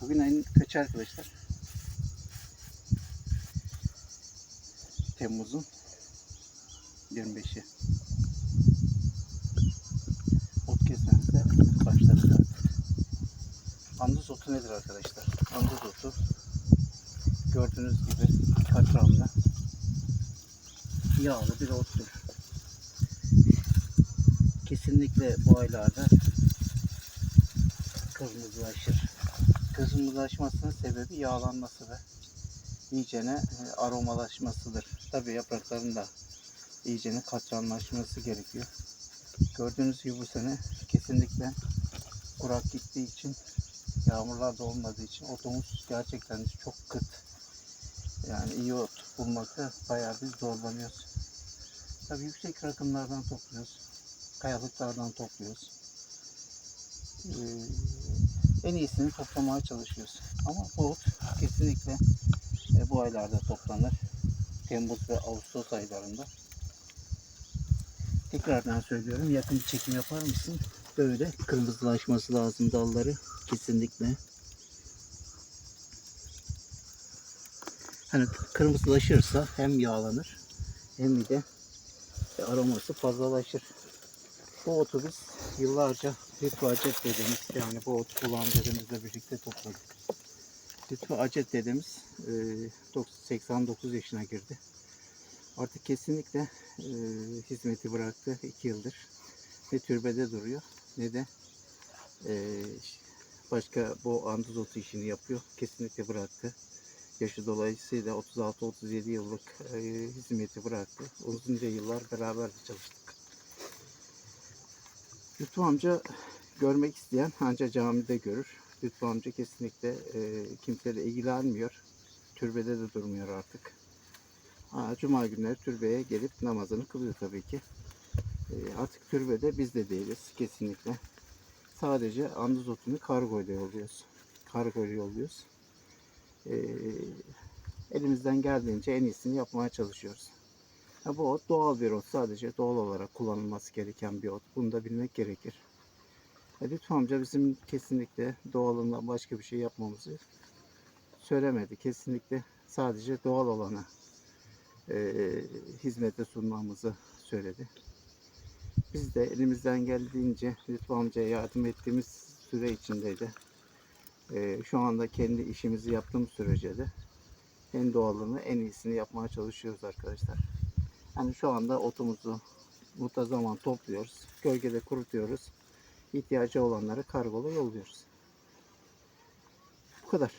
Bugün ayın kaçı arkadaşlar? Temmuz'un 25'i. Ot kesmemize başladık artık. Anduz otu nedir arkadaşlar? Anduz otu gördüğünüz gibi katranlı yağlı bir ottur. Kesinlikle bu aylarda kırmızılaşır. Kırmızılaşmasının sebebi yağlanması ve iyicene e, aromalaşmasıdır. Tabi yaprakların da iyicene katranlaşması gerekiyor. Gördüğünüz gibi bu sene kesinlikle kurak gittiği için yağmurlar da olmadığı için otumuz gerçekten çok kıt. Yani iyi ot bulmakta bayağı bir zorlanıyoruz. Tabii yüksek rakımlardan topluyoruz. Kayalıklardan topluyoruz. Ee, en iyisini toplamaya çalışıyoruz. Ama bu ot kesinlikle e, bu aylarda toplanır. Temmuz ve Ağustos aylarında. Tekrardan söylüyorum. Yakın çekim yapar mısın? Böyle kırmızılaşması lazım dalları. Kesinlikle. Hani kırmızılaşırsa hem yağlanır hem de e, aroması fazlalaşır. Bu otu biz yıllarca Lütfü Acet dedemiz yani bu ot bulan dedemizle birlikte topladık. Lütfü Acet dedemiz e, 89 yaşına girdi. Artık kesinlikle e, hizmeti bıraktı 2 yıldır. Ne türbede duruyor ne de e, başka bu anduz otu işini yapıyor. Kesinlikle bıraktı. Yaşı dolayısıyla 36-37 yıllık e, hizmeti bıraktı. Uzunca yıllar beraber çalıştık. Lütfü amca görmek isteyen ancak camide görür. Lütfü amca kesinlikle e, kimseyle ilgilenmiyor. Türbede de durmuyor artık. Ha, Cuma günleri türbeye gelip namazını kılıyor tabii ki. E, artık türbede biz de değiliz kesinlikle. Sadece andız otunu kargo ile yolluyoruz. Kargo ile yolluyoruz. E, elimizden geldiğince en iyisini yapmaya çalışıyoruz. Ha, bu ot doğal bir ot. Sadece doğal olarak kullanılması gereken bir ot. Bunu da bilmek gerekir. E, Lütfü amca bizim kesinlikle doğalından başka bir şey yapmamızı söylemedi. Kesinlikle sadece doğal olanı e, hizmete sunmamızı söyledi. Biz de elimizden geldiğince Lütfü amcaya yardım ettiğimiz süre içinde de e, şu anda kendi işimizi yaptığımız sürece de en doğalını en iyisini yapmaya çalışıyoruz arkadaşlar. Yani şu anda otumuzu zaman topluyoruz. Gölgede kurutuyoruz. İhtiyacı olanları kargola yolluyoruz. Bu kadar.